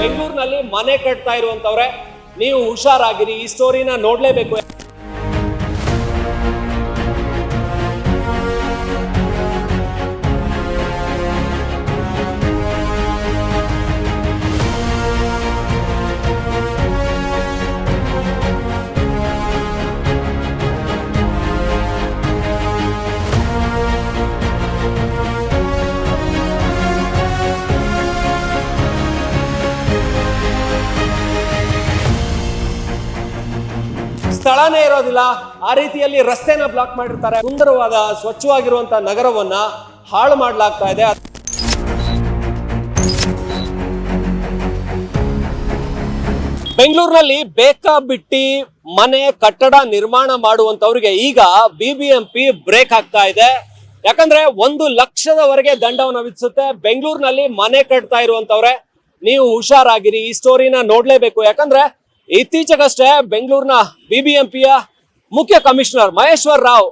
ಬೆಂಗಳೂರಿನಲ್ಲಿ ಮನೆ ಕಟ್ತಾ ಇರುವಂತವ್ರೆ ನೀವು ಹುಷಾರಾಗಿರಿ. ಈ ಸ್ಟೋರಿನ ನೋಡ್ಲೇಬೇಕು. ಸ್ಥಳನೇ ಇರೋದಿಲ್ಲ. ಆ ರೀತಿಯಲ್ಲಿ ರಸ್ತೆನ ಬ್ಲಾಕ್ ಮಾಡಿರ್ತಾರೆ. ಸುಂದರವಾದ, ಸ್ವಚ್ಛವಾಗಿರುವಂತ ನಗರವನ್ನ ಹಾಳು ಮಾಡಲಾಗ್ತಾ ಇದೆ. ಬೆಂಗಳೂರಿನಲ್ಲಿ ಬೇಕಾ ಬಿಟ್ಟಿ ಮನೆ ಕಟ್ಟಡ ನಿರ್ಮಾಣ ಮಾಡುವಂತವ್ರಿಗೆ ಈಗ ಬಿಬಿಎಂಪಿ ಬ್ರೇಕ್ ಆಗ್ತಾ ಇದೆ. ಯಾಕಂದ್ರೆ ಒಂದು ಲಕ್ಷದವರೆಗೆ ದಂಡವನ್ನು ವಿಧಿಸುತ್ತೆ. ಬೆಂಗಳೂರಿನಲ್ಲಿ ಮನೆ ಕಟ್ತಾ ಇರುವಂತವ್ರೆ ನೀವು ಹುಷಾರಾಗಿರಿ. ಈ ಸ್ಟೋರಿನ ನೋಡ್ಲೇಬೇಕು. ಯಾಕಂದ್ರೆ ಇತ್ತೀಚೆಗಷ್ಟೇ ಬೆಂಗಳೂರಿನ ಬಿಬಿಎಂಪಿಯ ಮುಖ್ಯ ಕಮಿಷನರ್ ಮಹೇಶ್ವರ್ ರಾವ್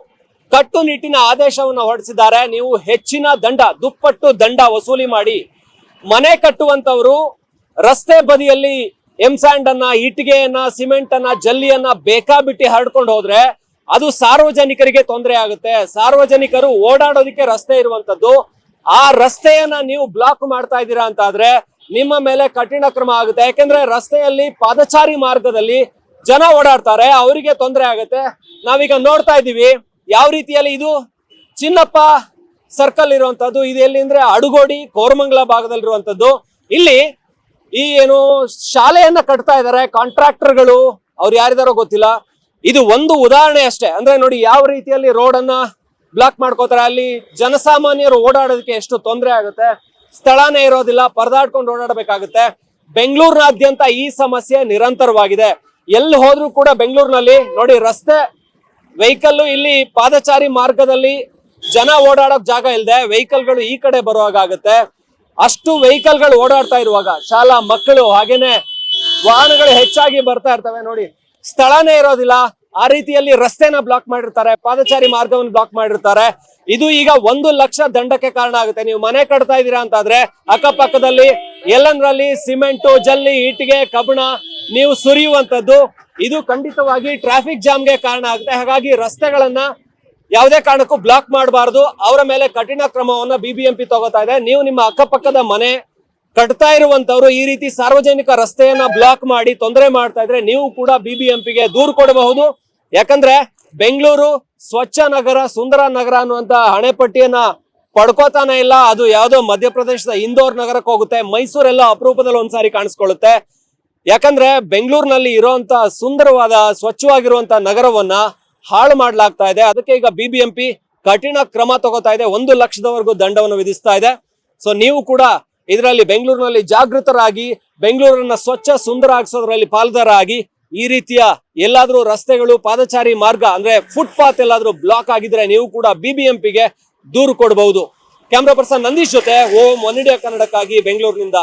ಕಟ್ಟುನಿಟ್ಟಿನ ಆದೇಶವನ್ನು ಹೊರಡಿಸಿದ್ದಾರೆ. ನೀವು ಹೆಚ್ಚಿನ ದಂಡ, ದುಪ್ಪಟ್ಟು ದಂಡ ವಸೂಲಿ ಮಾಡಿ ಮನೆ ಕಟ್ಟುವಂತವರು ರಸ್ತೆ ಬದಿಯಲ್ಲಿ ಎಂಸ್ಯಾಂಡ್ ಅನ್ನ ಇಟ್ಟಿಗೆಯನ್ನ ಸಿಮೆಂಟ್ ಅನ್ನ ಜಲ್ಲಿಯನ್ನ ಬೇಕಾಬಿಟ್ಟಿ ಹರಡ್ಕೊಂಡು ಹೋದ್ರೆ ಅದು ಸಾರ್ವಜನಿಕರಿಗೆ ತೊಂದರೆ ಆಗುತ್ತೆ. ಸಾರ್ವಜನಿಕರು ಓಡಾಡೋದಿಕ್ಕೆ ರಸ್ತೆ ಇರುವಂತದ್ದು ಆ ರಸ್ತೆಯನ್ನ ನೀವು ಬ್ಲಾಕ್ ಮಾಡ್ತಾ ಇದ್ದೀರಾ ಅಂತ ಆದ್ರೆ ನಿಮ್ಮ ಮೇಲೆ ಕಠಿಣ ಕ್ರಮ ಆಗುತ್ತೆ. ಯಾಕೆಂದ್ರೆ ರಸ್ತೆಯಲ್ಲಿ ಪಾದಚಾರಿ ಮಾರ್ಗದಲ್ಲಿ ಜನ ಓಡಾಡ್ತಾರೆ. ಅವರಿಗೆ ತೊಂದರೆ ಆಗುತ್ತೆ. ನಾವೀಗ ನೋಡ್ತಾ ಇದ್ದೀವಿ. ಯಾವ ರೀತಿಯಲ್ಲಿ ಇದು ಚಿನ್ನಪ್ಪ ಸರ್ಕಲ್ ಇರುವಂತದ್ದು, ಇದು ಎಲ್ಲಿ ಅಂದ್ರೆ ಅಡುಗೋಡಿ, ಕೋರಮಂಗಲ ಭಾಗದಲ್ಲಿರುವಂತದ್ದು. ಇಲ್ಲಿ ಈ ಏನು ಶಾಲೆಯನ್ನ ಕಟ್ತಾ ಇದ್ದಾರೆ. ಕಾಂಟ್ರಾಕ್ಟರ್ಗಳು ಅವ್ರು ಯಾರಿದಾರೋ ಗೊತ್ತಿಲ್ಲ. ಇದು ಒಂದು ಉದಾಹರಣೆ ಅಷ್ಟೇ. ಅಂದ್ರೆ ನೋಡಿ, ಯಾವ ರೀತಿಯಲ್ಲಿ ರೋಡ್ ಬ್ಲಾಕ್ ಮಾಡ್ಕೋತಾರೆ. ಅಲ್ಲಿ ಜನಸಾಮಾನ್ಯರು ಓಡಾಡೋದಕ್ಕೆ ಎಷ್ಟು ತೊಂದರೆ ಆಗುತ್ತೆ. ಸ್ಥಳನೇ ಇರೋದಿಲ್ಲ, ಪರದಾಡ್ಕೊಂಡು ಓಡಾಡಬೇಕಾಗುತ್ತೆ. ಬೆಂಗಳೂರಿನಾದ್ಯಂತ ಈ ಸಮಸ್ಯೆ ನಿರಂತರವಾಗಿದೆ. ಎಲ್ಲಿ ಹೋದ್ರೂ ಕೂಡ ಬೆಂಗಳೂರಿನಲ್ಲಿ ನೋಡಿ, ರಸ್ತೆ ವೆಹಿಕಲ್ ಇಲ್ಲಿ ಪಾದಚಾರಿ ಮಾರ್ಗದಲ್ಲಿ ಜನ ಓಡಾಡೋಕ್ ಜಾಗ ಇಲ್ಲದೆ ವೆಹಿಕಲ್ಗಳು ಈ ಕಡೆ ಬರುವಾಗುತ್ತೆ ಅಷ್ಟು ವೆಹಿಕಲ್ಗಳು ಓಡಾಡ್ತಾ ಇರುವಾಗ, ಶಾಲಾ ಮಕ್ಕಳು ಹಾಗೇನೆ ವಾಹನಗಳು ಹೆಚ್ಚಾಗಿ ಬರ್ತಾ ಇರ್ತವೆ ನೋಡಿ. ಸ್ಥಳನೇ ಇರೋದಿಲ್ಲ ಆ ರೀತಿಯಲ್ಲಿ ರಸ್ತೆನ ಬ್ಲಾಕ್ ಮಾಡಿರ್ತಾರೆ, ಪಾದಚಾರಿ ಮಾರ್ಗವನ್ನು ಬ್ಲಾಕ್ ಮಾಡಿರ್ತಾರೆ. ಇದು ಈಗ ಒಂದು ಲಕ್ಷ ದಂಡಕ್ಕೆ ಕಾರಣ ಆಗುತ್ತೆ. ನೀವು ಮನೆ ಕಟ್ತಾ ಇದ್ದೀರಾ ಅಂತಾದ್ರೆ ಅಕ್ಕಪಕ್ಕದಲ್ಲಿ ಎಲ್ಲಂದ್ರಲ್ಲಿ ಸಿಮೆಂಟು, ಜಲ್ಲಿ ಇಟ್ಟಿಗೆ ಕಬ್ಬಣ ನೀವು ಸುರಿಯುವಂತದ್ದು ಇದು ಖಂಡಿತವಾಗಿ ಟ್ರಾಫಿಕ್ ಜಾಮ್ಗೆ ಕಾರಣ ಆಗುತ್ತೆ. ಹಾಗಾಗಿ ರಸ್ತೆಗಳನ್ನ ಯಾವುದೇ ಕಾರಣಕ್ಕೂ ಬ್ಲಾಕ್ ಮಾಡಬಾರದು. ಅವರ ಮೇಲೆ ಕಠಿಣ ಕ್ರಮವನ್ನ ಬಿಬಿಎಂಪಿ ತಗೋತಾ ಇದೆ. ನೀವು ನಿಮ್ಮ ಅಕ್ಕಪಕ್ಕದ ಮನೆ ಕಟ್ತಾ ಇರುವಂತವ್ರು ಈ ರೀತಿ ಸಾರ್ವಜನಿಕ ರಸ್ತೆಯನ್ನ ಬ್ಲಾಕ್ ಮಾಡಿ ತೊಂದರೆ ಮಾಡ್ತಾ ಇದ್ರೆ ನೀವು ಕೂಡ ಬಿಬಿಎಂಪಿಗೆ ದೂರು ಕೊಡಬಹುದು. ಯಾಕಂದ್ರೆ ಬೆಂಗಳೂರು ಸ್ವಚ್ಛ ನಗರ, ಸುಂದರ ನಗರ ಅನ್ನುವಂತ ಹಣೆಪಟ್ಟಿಯನ್ನ ಪಡ್ಕೋತಾನೆ ಇಲ್ಲ. ಅದು ಯಾವುದೋ ಮಧ್ಯಪ್ರದೇಶದ ಇಂದೋರ್ ನಗರಕ್ಕೆ ಹೋಗುತ್ತೆ. ಮೈಸೂರೆಲ್ಲ ಅಪರೂಪದಲ್ಲಿ ಒಂದ್ಸಾರಿ ಕಾಣಿಸ್ಕೊಳ್ಳುತ್ತೆ. ಯಾಕಂದ್ರೆ ಬೆಂಗಳೂರಿನಲ್ಲಿ ಇರುವಂತ ಸುಂದರವಾದ ಸ್ವಚ್ಛವಾಗಿರುವಂತ ನಗರವನ್ನ ಹಾಳು ಮಾಡಲಾಗ್ತಾ ಇದೆ. ಅದಕ್ಕೆ ಈಗ ಬಿಬಿಎಂಪಿ ಕಠಿಣ ಕ್ರಮ ತಗೋತಾ ಇದೆ. ಒಂದು ಲಕ್ಷದವರೆಗೂ ದಂಡವನ್ನು ವಿಧಿಸ್ತಾ ಇದೆ. ಸೊ ನೀವು ಕೂಡ ಇದರಲ್ಲಿ ಬೆಂಗಳೂರಿನಲ್ಲಿ ಜಾಗೃತರಾಗಿ, ಬೆಂಗಳೂರನ್ನ ಸ್ವಚ್ಛ ಸುಂದರ ಆಗಿಸೋದ್ರಲ್ಲಿ ಪಾಲ್ದಾರ ಆಗಿ ಈ ರೀತಿಯ ಎಲ್ಲಾದ್ರೂ ರಸ್ತೆಗಳು, ಪಾದಚಾರಿ ಮಾರ್ಗ ಅಂದ್ರೆ ಫುಟ್ಪಾತ್ ಎಲ್ಲಾದ್ರೂ ಬ್ಲಾಕ್ ಆಗಿದ್ರೆ ನೀವು ಕೂಡ ಬಿಬಿಎಂಪಿಗೆ ದೂರು ಕೊಡಬಹುದು ಕ್ಯಾಮ್ರಾ ಪರ್ಸನ್ ನಂದೀಶ್ ಜೊತೆ ಓಂ ಒನ್ ಕನ್ನಡಕ್ಕಾಗಿ ಬೆಂಗಳೂರಿನಿಂದ